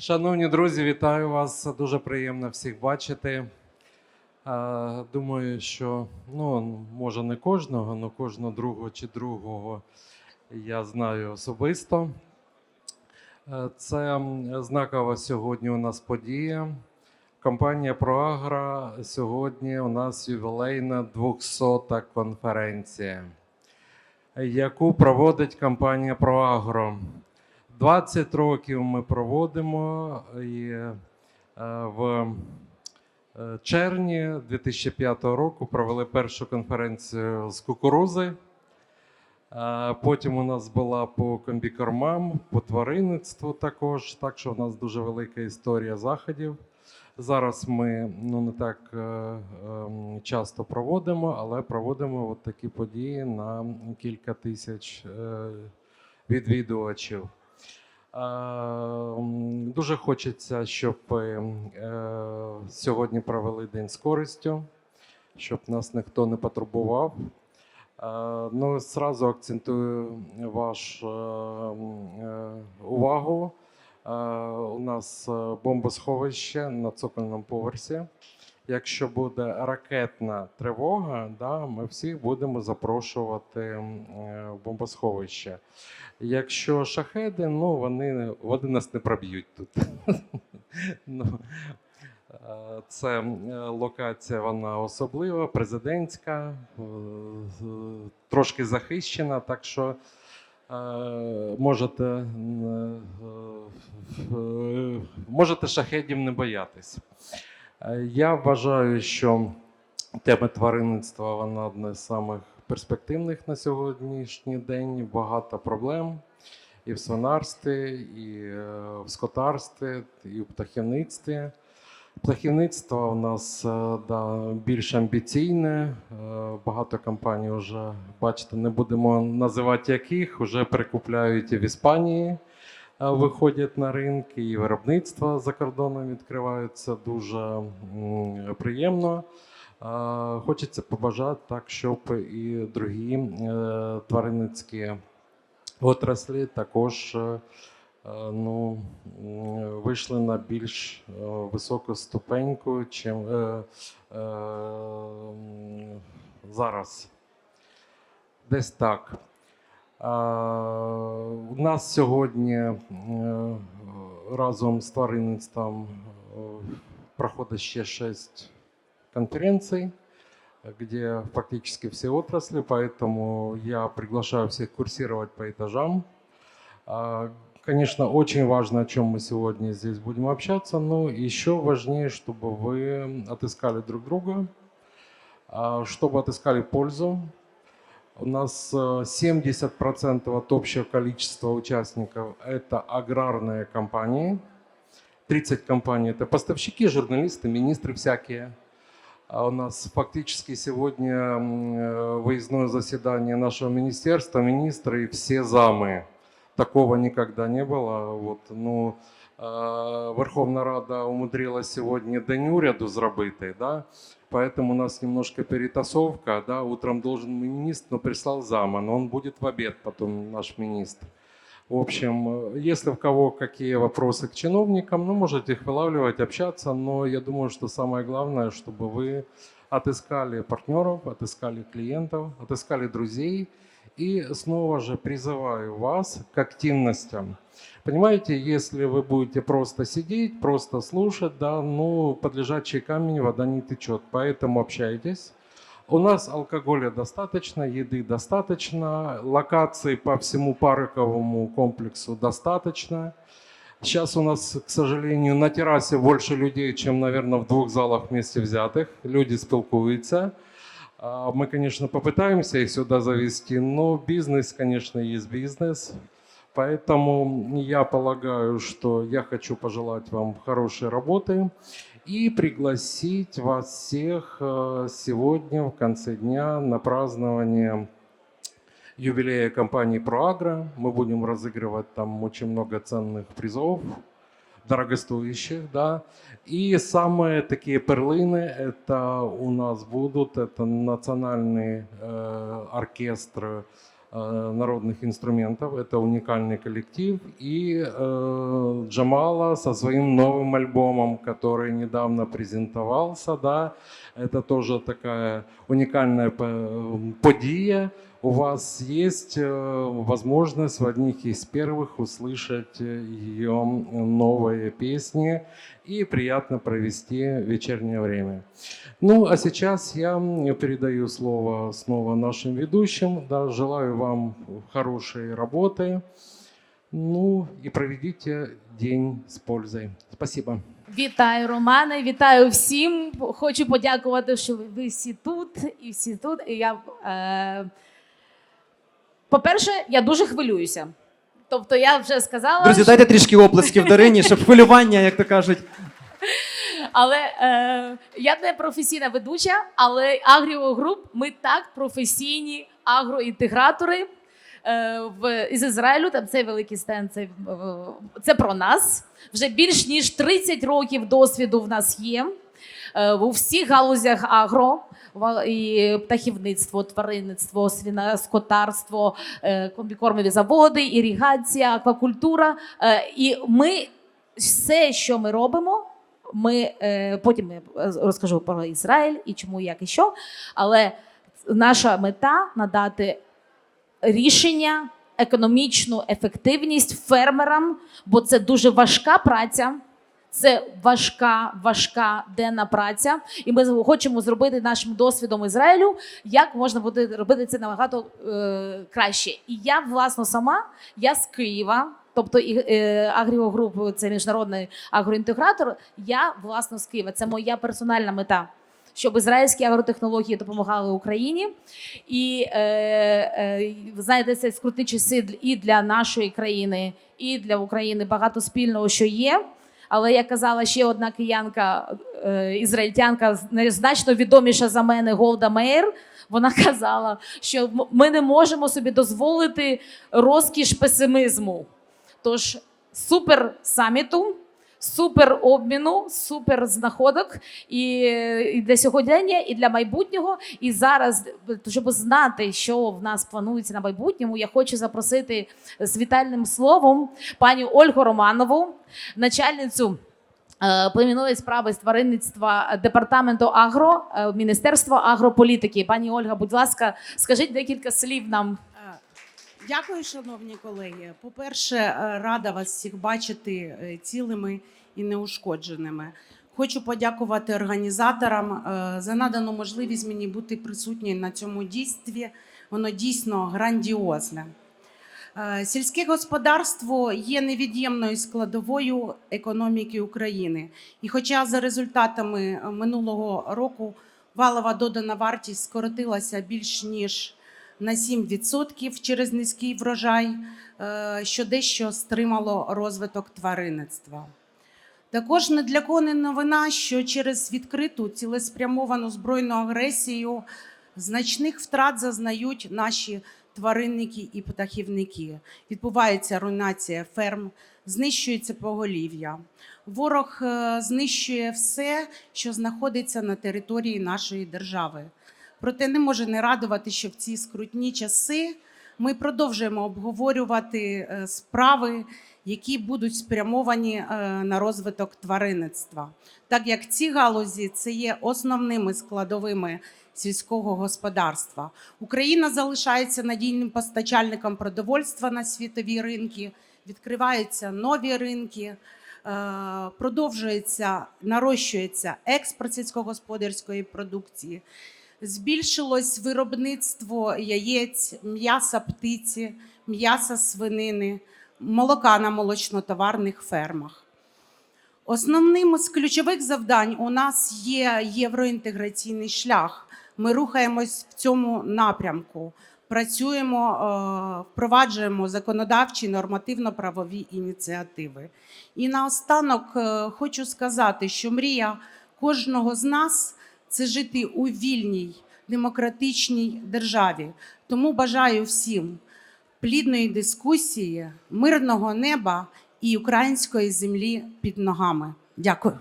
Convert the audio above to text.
Шановні друзі, вітаю вас. Дуже приємно всіх бачити. Думаю, що ну, може не кожного, але кожного другого чи другого я знаю особисто. Е, Це знакова сьогодні у нас подія. Компанія Проагра сьогодні у нас ювілейна 200-та конференція, яку проводить компанія Проагро. 20 років ми проводимо і е, в е, червні 2005 року провели першу конференцію з кукурузи. Е, Потім у нас була по комбікормам, по тваринництву також. Так що у нас дуже велика історія заходів. Зараз ми ну не так ем, часто проводимо, але проводимо от такі події на кілька тисяч відвідувачів. Е, Дуже хочеться, щоб е, сьогодні провели день з користю, щоб нас ніхто не потурбував. Е, Ну, зразу акцентую вашу увагу. У нас бомбосховище на цокольному поверсі. Якщо буде ракетна тривога, да, ми всіх будемо запрошувати е, в бомбосховище. Якщо шахеди, ну вони, вони нас не проб'ють тут. Ну, е, Це локація, вона особлива, президентська, е, трошки захищена, так що можете, можете шахедів не боятись. Е, Я вважаю, що тема тваринництва вона одна з самих перспективних на сьогоднішній день. Багато проблем і в свинарстві, і е, в скотарстві, і в птахівництві. Птахівництво у нас е, да, більш амбіційне. Багато компаній вже, бачите, не будемо називати яких, вже перекупляють в Іспанії, виходять на ринки, і виробництва за кордоном відкриваються дуже приємно. Хочеться побажати так, щоб і другі е, тваринницькі отраслі також е, е, ну, вийшли на більш високу ступеньку, чим е, е, зараз. Десь так. Е, У нас сьогодні е, разом з тваринництвом е, проходить ще шість конференций, где фактически все отрасли, поэтому я приглашаю всех курсировать по этажам. А, Конечно, очень важно, о чем мы сегодня здесь будем общаться, но еще важнее, чтобы вы отыскали друг друга, а, чтобы отыскали пользу. У нас э, 70% от общего количества участников – это аграрные компании, 30 компаний – это поставщики, журналисты, министры всякие. А у нас фактически сегодня э, выездное заседание нашего министерства, министры и все замы. Такого никогда не было. Вот, ну, э, Верховна Рада умудрилась сегодня день уряду зробити, да? Поэтому у нас немножко перетасовка. Да? Утром должен министр, но прислал зама, но он будет в обед потом, наш министр. В общем, э, если у кого какие вопросы к чиновникам, ну, можете их вылавливать, общаться, но я думаю, что самое главное, чтобы вы отыскали партнеров, отыскали клиентов, отыскали друзей. И снова же призываю вас к активностям. Понимаете, если вы будете просто сидеть, просто слушать, да, ну, под лежачий камень вода не течет. Поэтому общайтесь. У нас алкоголя достаточно, еды достаточно, локаций по всему парковому комплексу достаточно. Сейчас у нас, к сожалению, на террасе больше людей, чем, наверное, в двух залах вместе взятых. Люди спілкуються. А, Мы, конечно, попытаемся их сюда завести, но бизнес, конечно, есть бизнес. Поэтому я полагаю, что я хочу пожелать вам хорошей работы и пригласить вас всех э, сегодня в конце дня на празднование юбилея компании ProAgro. Мы будем разыгрывать там очень много ценных призов, дорогостоящих, да. И самые такие перлины это у нас будут, это национальный э, оркестр э, народных инструментов. Это уникальный коллектив. И э, Джамала со своим новым альбомом, который недавно презентовался, да, это тоже такая уникальная по- подия. У вас есть э, возможность в одних из первых услышать э, ее новые песни и приятно провести вечернее время. Ну, а сейчас я м, передаю слово снова нашим ведущим. Да, желаю вам хорошей работы. Ну и проведите день с пользой. Спасибо. Вітаю, Романе, вітаю всім. Хочу подякувати, що ви всі тут і всі тут. І я, е... По-перше, я дуже хвилююся. Тобто, я вже сказала, Друзі, що- дайте трішки оплесків Дарині, щоб хвилювання, як то кажуть. але е... я не професійна ведуча, але Агріо Груп ми так професійні агроінтегратори. е, В із Ізраїлю там цей великий стенд, це, е, це про нас. Вже більш ніж 30 років досвіду в нас є. Е, У всіх галузях агро, і птахівництво, тваринництво, свиноскотарство, е, комбікормові заводи, іригація, аквакультура. Е, І ми все, що ми робимо, ми потім розкажу про Ізраїль і чому, як і що. Але наша мета надати рішення, економічну ефективність фермерам, бо це дуже важка праця. Це важка, важка денна праця, і ми хочемо зробити нашим досвідом Ізраїлю, як можна буде робити це набагато е, краще. І я власно сама, я з Києва, тобто е, Агріогруп це міжнародний агроінтегратор. Я власно з Києва. Це моя персональна мета, щоб ізраїльські агротехнології допомагали Україні. І е, е, знаєте, це скрутні часи і для нашої країни, і для України багато спільного, що є. Але як казала ще одна киянка, е, ізраїльтянка, значно відоміша за мене Голда Мейер. Вона казала, що ми не можемо собі дозволити розкіш песимізму. Тож супер саміту, супер обміну, супер знаходок і, і для сьогодення, і для майбутнього. І зараз, щоб знати, що в нас планується на майбутньому, я хочу запросити з вітальним словом пані Ольгу Романову, начальницю. е, Племінної справи з тваринництва департаменту агро е, Міністерства агрополітики. Пані Ольга, будь ласка, скажіть декілька слів нам. Дякую, шановні колеги. По-перше, е, рада вас всіх бачити е, цілими і неушкодженими. Хочу подякувати організаторам е, за надану можливість мені бути присутньою на цьому дійстві. Воно дійсно грандіозне. Сільське господарство є невід'ємною складовою економіки України. І хоча за результатами минулого року валова додана вартість скоротилася більш ніж на 7% через низький врожай, е, що дещо стримало розвиток тваринництва. Також не для кого не новина, що через відкриту цілеспрямовану збройну агресію значних втрат зазнають наші тваринники і птахівники. Відбувається руйнація ферм, знищується поголів'я. Ворог е, знищує все, що знаходиться на території нашої держави. Проте не може не радувати, що в ці скрутні часи ми продовжуємо обговорювати е, справи, які будуть спрямовані е, на розвиток тваринництва, так як ці галузі це є основними складовими сільського господарства. Україна залишається надійним постачальником продовольства на світові ринки, відкриваються нові ринки. е, Продовжується нарощується експорт сільськогосподарської продукції, збільшилось виробництво яєць, м'яса птиці, м'яса свинини, молока на молочнотоварних фермах. Основним з ключових завдань у нас є євроінтеграційний шлях. Ми рухаємось в цьому напрямку, працюємо, е, впроваджуємо законодавчі нормативно-правові ініціативи. І наостанок е, хочу сказати, що мрія кожного з нас це жити у вільній демократичній державі. Тому бажаю всім плідної дискусії, мирного неба і української землі під ногами. Дякую.